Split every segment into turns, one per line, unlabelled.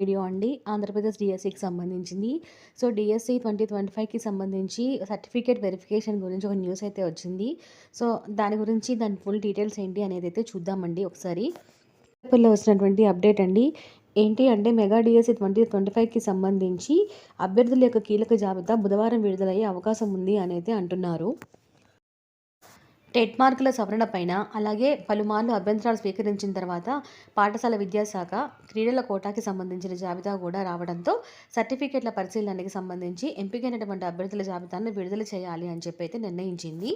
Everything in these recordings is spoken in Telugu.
వీడియో అండి. ఆంధ్రప్రదేశ్ డిఎస్సికి సంబంధించింది. సో డిఎస్సి ట్వంటీ ట్వంటీ ఫైవ్కి సంబంధించి సర్టిఫికేట్ వెరిఫికేషన్ గురించి ఒక న్యూస్ అయితే వచ్చింది. సో దాని గురించి దాని ఫుల్ డీటెయిల్స్ ఏంటి అనేది అయితే చూద్దామండి ఒకసారి. పేపర్లో వచ్చినటువంటి అప్డేట్ అండి. ఏంటి అంటే మెగా డిఎస్సి ట్వంటీ ట్వంటీ ఫైవ్కి సంబంధించి అభ్యర్థుల యొక్క కీలక జాబితా బుధవారం విడుదలయ్యే అవకాశం ఉంది అని అయితే అంటున్నారు. టెట్ మార్కుల సవరణపైన అలాగే పలుమార్లు అభ్యంతరాలు స్వీకరించిన తర్వాత పాఠశాల విద్యాశాఖ క్రీడల కోటాకి సంబంధించిన జాబితా కూడా రావడంతో సర్టిఫికేట్ల పరిశీలనకి సంబంధించి ఎంపికైనటువంటి అభ్యర్థుల జాబితాను విడుదల చేయాలి అని చెప్పి అయితే నిర్ణయించింది.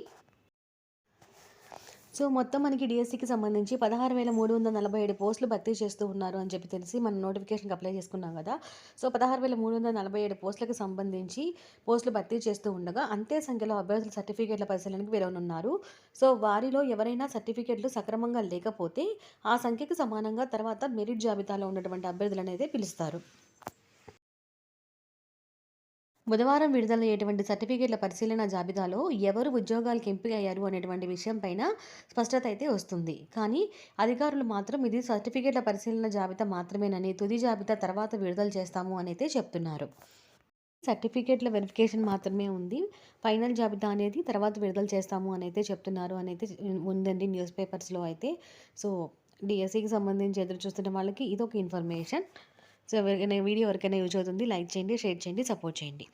సో మొత్తం మనకి డిఎస్సికి సంబంధించి పదహారు వేల మూడు వందల నలభై ఏడు పోస్టులు భర్తీ చేస్తూ ఉన్నారు అని చెప్పి తెలిసి మనం నోటిఫికేషన్కి అప్లై చేసుకున్నాం కదా. సో పదహారు వేల మూడు వందల నలభై ఏడు పోస్టులకు సంబంధించి పోస్టులు భర్తీ చేస్తూ ఉండగా అంతే సంఖ్యలో అభ్యర్థుల సర్టిఫికేట్ల పరిశీలనకు వెలువనున్నారు. సో వారిలో ఎవరైనా సర్టిఫికేట్లు సక్రమంగా లేకపోతే ఆ సంఖ్యకు సమానంగా తర్వాత మెరిట్ జాబితాలో ఉన్నటువంటి అభ్యర్థులను అయితే పిలుస్తారు. బుధవారం విడుదలయ్యేటువంటి సర్టిఫికేట్ల పరిశీలన జాబితాలో ఎవరు ఉద్యోగాలకు ఎంపిక అయ్యారు అనేటువంటి విషయం పైన స్పష్టత అయితే వస్తుంది. కానీ అధికారులు మాత్రం ఇది సర్టిఫికేట్ల పరిశీలన జాబితా మాత్రమేనని తుది జాబితా తర్వాత విడుదల చేస్తాము అని అయితే చెప్తున్నారు. సర్టిఫికేట్ల వెరిఫికేషన్ మాత్రమే ఉంది. ఫైనల్ జాబితా అనేది తర్వాత విడుదల చేస్తాము అని అయితే చెప్తున్నారు అని అయితే ఉందండి న్యూస్ పేపర్స్లో అయితే. సో డిఎస్సికి సంబంధించి ఎదురు చూస్తున్న వాళ్ళకి ఇది ఒక ఇన్ఫర్మేషన్. సో ఎవరికైనా వీడియో ఎవరికైనా యూజ్ అవుతుంది లైక్ చేయండి షేర్ చేయండి సపోర్ట్ చేయండి.